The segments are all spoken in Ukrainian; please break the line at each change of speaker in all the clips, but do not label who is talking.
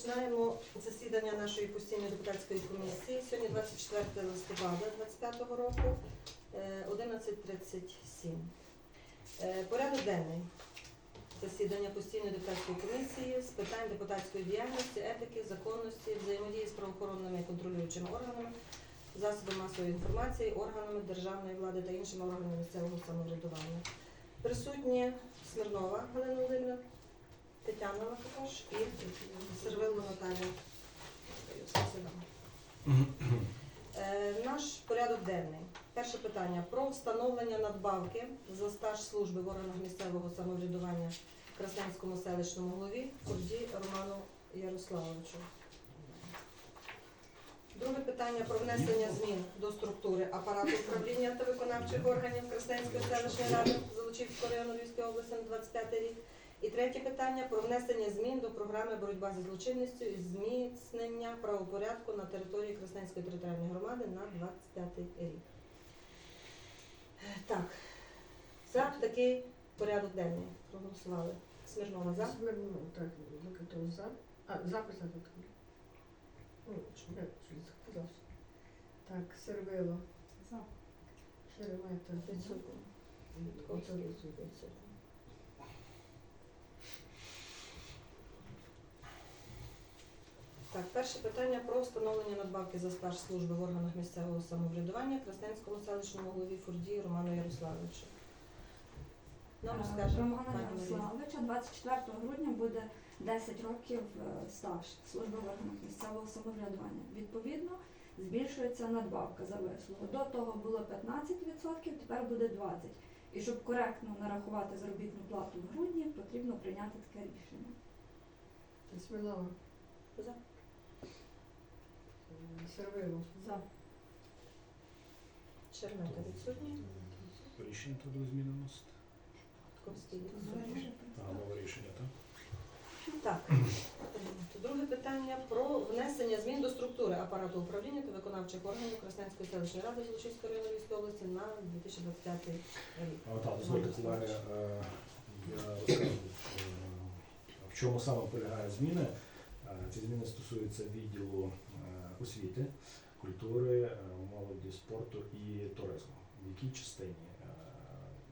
Розпочинаємо засідання нашої постійної депутатської комісії. Сьогодні 24 листопада 2025 року, е, 11.37. Е, Порядок денний засідання постійної депутатської комісії з питань депутатської діяльності, етики, законності, взаємодії з правоохоронними і контролюючими органами, засобами масової інформації, органами державної влади та іншими органами місцевого самоврядування. Присутні Смірнова Галина Володимирівна, Тетяна також і Сервило Наталія. Е, Наш порядок денний. Перше питання про встановлення надбавки за стаж служби в органах місцевого самоврядування Красненському селищному голові Фурді Роману Ярославовичу. Друге питання про внесення змін до структури апарату управління та виконавчих органів Красненської селищної ради Золочівського району Львівської області на 25 рік. І третє питання про внесення змін до програми боротьба зі злочинністю і зміцнення правопорядку на території Красненської територіальної громади на 25 рік. Так, за такий порядок денний проголосували. Смірнова за.
Звернув, так, Лукатов за. А, запис на тут. Ну, що я щось сказав. Так, Сервило.
За.
Шеремета.
Відсутні.
Вітковський.
Відсутні. Так, перше питання про встановлення надбавки за стаж служби в органах місцевого самоврядування Красненському селищному голові Фурді Роману Ярославовичу. Нам
Е,
розкаже
Романа
пані Марія.
Ярославовича 24 грудня буде 10 років е, стаж служби в органах місцевого самоврядування. Відповідно, збільшується надбавка за вислугу. До того було 15%, тепер буде 20%. І щоб коректно нарахувати заробітну плату в грудні, потрібно прийняти таке рішення.
Смілова.
За.
Сервило.
За.
Чернета відсутні.
Рішення треба буде зміни вносити.
Ковський відсутній.
А, нове рішення, так?
Так, друге питання про внесення змін до структури апарату управління та виконавчих органів Красненської селищної ради Золочівської району Львівської області на 2025 рік.
А, так, дозвольте, колеги, е, я розкажу, е, в чому саме полягає зміни. Е, Ці зміни стосуються відділу освіти, культури, е, молоді, спорту і туризму. В якій частині? Е,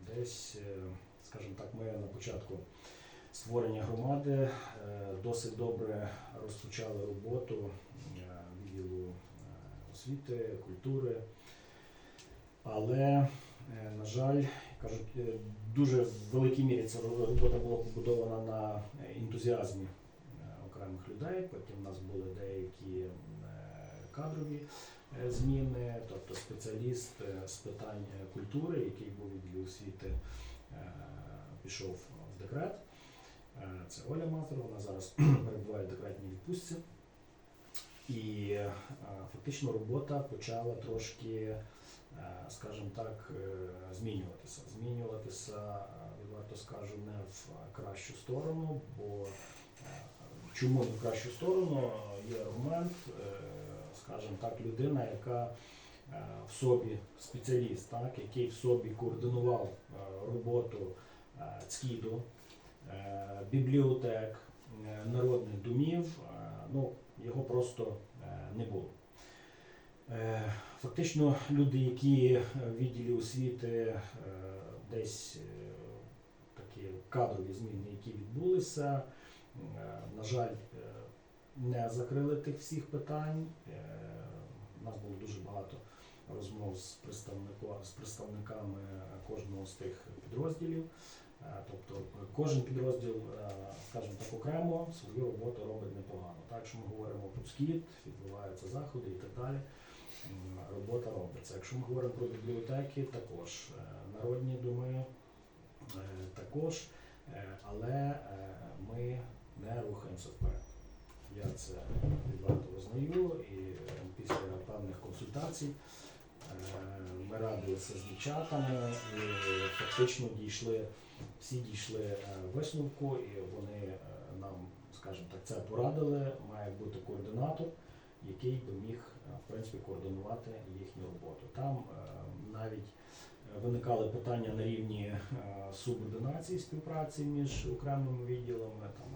Десь, е, скажімо так, ми на початку створення громади досить добре розпочали роботу відділу освіти, культури. Але, на жаль, кажуть, дуже в великій мірі ця робота була побудована на ентузіазмі окремих людей. Потім у нас були деякі кадрові е, зміни, тобто спеціаліст е, з питань е, культури, який був відділі освіти, пішов в декрет. Це Оля Мазур, вона зараз перебуває в декретній відпустці. І фактично робота почала трошки, скажімо так, змінюватися. Змінюватися, відверто скажу, не в кращу сторону, бо чому не в кращу сторону? Є аргумент, скажімо так, людина, яка е, в собі спеціаліст, так, який в собі координував е, роботу ЦКІДу, е, бібліотек, народних домів, ну, його просто не було. Фактично, люди, які в відділі освіти десь такі кадрові зміни, які відбулися, на жаль, не закрили тих всіх питань. Е, У нас було дуже багато розмов з з представниками кожного з тих підрозділів. Е, Тобто е, кожен підрозділ, е, скажімо так, окремо свою роботу робить непогано. Так, якщо ми говоримо про скіт, відбуваються заходи і так далі. Робота робиться. Якщо ми говоримо про бібліотеки, також Е, народні доми, е, також, Е, але е, ми не рухаємося вперед. Я це відверто визнаю і е, після певних консультацій е, ми радилися з дівчатами і фактично дійшли, всі дійшли е, висновку, і вони нам, скажімо так, це порадили. Має бути координатор, який би міг в принципі координувати їхню роботу. Там навіть виникали питання на рівні субординації співпраці між окремими відділами, там,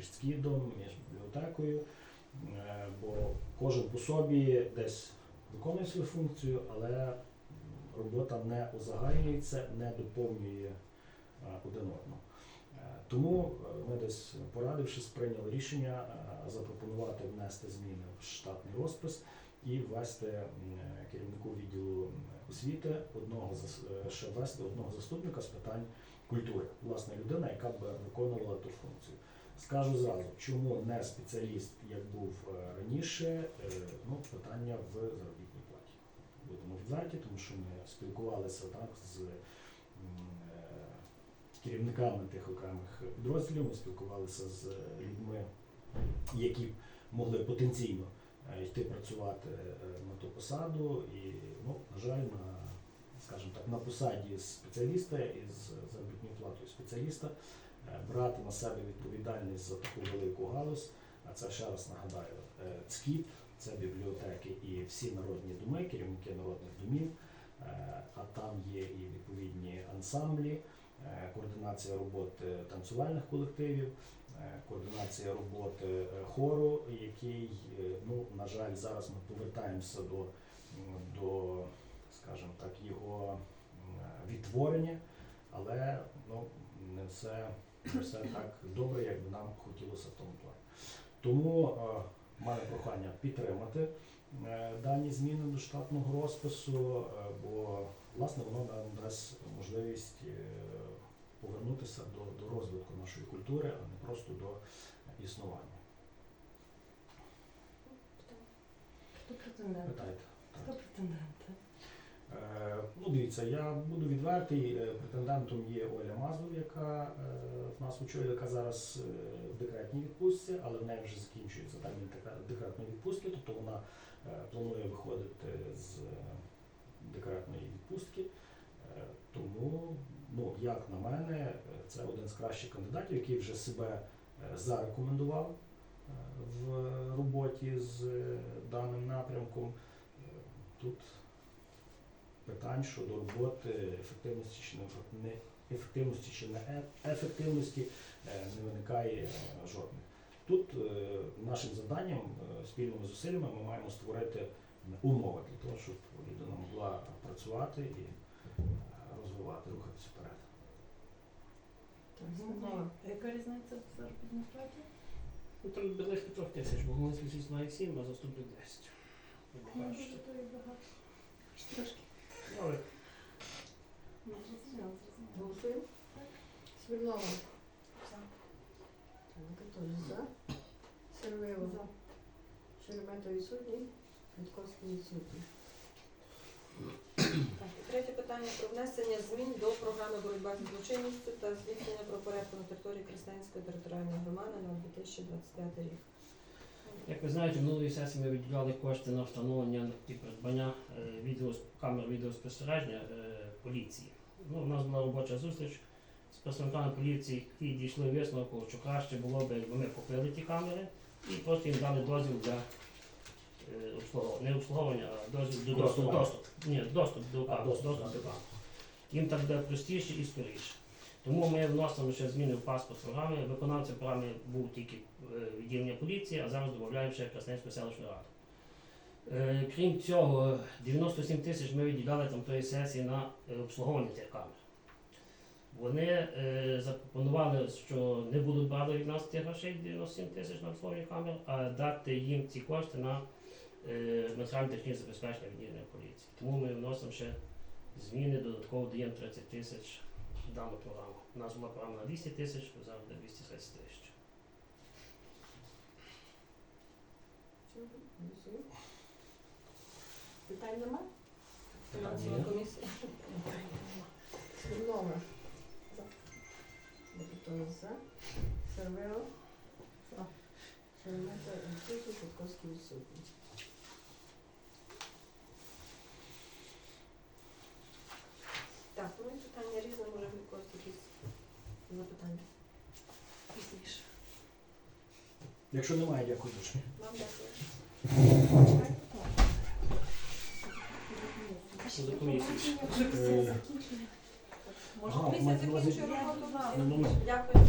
між СКІДом, між іпотекою, е, бо кожен по собі десь виконує свою функцію, але робота не узагальнюється, не доповнює е, один одного. Е, Тому ми десь порадившись, прийняли рішення запропонувати внести зміни в штатний розпис і ввести керівнику відділу освіти одного ще ввести одного заступника з питань культури, власне, людина, яка б виконувала ту функцію. Скажу зразу, чому не спеціаліст, як був е, раніше, е, ну, питання в заробітній платі. Будемо відверті, тому що ми спілкувалися так з е, керівниками тих окремих підрозділів, ми спілкувалися з людьми, які могли потенційно йти працювати на ту посаду. І, ну, на жаль, на, скажімо так, на посаді спеціаліста із заробітною платою спеціаліста брати на себе відповідальність за таку велику галузь. А це ще раз нагадаю, е, ЦКІП, це бібліотеки і всі народні доми, керівники народних домів, е, а там є і відповідні ансамблі, е, координація роботи танцювальних колективів, е, координація роботи е, хору, який, е, ну, на жаль, зараз ми повертаємося до, до скажімо так, його відтворення, але ну, не все, не все так добре, як би нам хотілося в тому плані. Тому е, маю прохання підтримати е, дані зміни до штатного розпису, е, бо власне воно нам дасть можливість повернутися до, до розвитку нашої культури, а не просто до існування.
Хто претендент?
Питайте.
Хто претендент?
Ну, дивіться, я буду відвертий. Е, Претендентом є Оля Мазур, яка е, в нас очолює, яка зараз е, в декретній відпустці, але в неї вже закінчується термін декретної відпустки, тобто вона планує виходити з декретної відпустки. Тому, ну, як на мене, це один з кращих кандидатів, який вже себе зарекомендував в роботі з даним напрямком. Тут питань щодо роботи, ефективності чи не ефективності чи не е- ефективності е, не виникає е, жодних. Тут нашим завданням, спільними зусиллями, ми маємо створити умови для того, щоб людина могла працювати і розвивати, рухатися вперед.
Яка різниця в заробітній платі?
Ну, там близько трьох тисяч, бо Голландський сість має 7, а заступник 10.
Не то і багато. Трошки.
Ну.
Голосуємо? Смирнова. За. Сервило.
За.
Шеремета відсутній. Вітковський відсутній.
Так, і третє питання про внесення змін до програми боротьба з злочинністю та зміцнення правопорядку на території Красненської територіальної громади на 2025 рік.
Як ви знаєте, минулої сесії ми виділяли кошти на встановлення і придбання е, відео, камер відеоспостереження е, поліції. Ну, у нас була робоча зустріч з представниками поліції і дійшли висновку, що краще було б, якби ми купили ті камери і просто їм дали дозвіл для е, обслуговування. Не обслуговування, а дозвіл до доступу. Доступ. Ні, Доступ до камер. Їм так буде простіше і скоріше. Тому ми вносимо ще зміни в паспорт програми. Виконавцем програми був тільки е, відділення поліції, а зараз додаємо ще Красненську селищну раду. Е, Крім цього, 97 тисяч ми виділяли там тої сесії на е, обслуговування цих камер. Вони е, запропонували, що не будуть брати від нас тих грошей 97 тисяч на обслуговування камер, а дати їм ці кошти на е, матеріально-технічне забезпечення відділення поліції. Тому ми вносимо ще зміни, додатково даємо 30 тисяч в дану програму. У нас була програма на 200 тисяч, зараз буде 230 тисяч.
Питань нема?
Фінансова комісія.
Смирнова. За. Бабитова за. Сервило.
За.
Шеремета відсутній. Вітковський відсутній.
Так, ну і питання різне, може в когось якісь запитання.
Пізніше.
Якщо немає, дякую дуже.
Вам дякую.
Е,
Може,
увазі-
закінчує роботу?
Ну,
Дякую.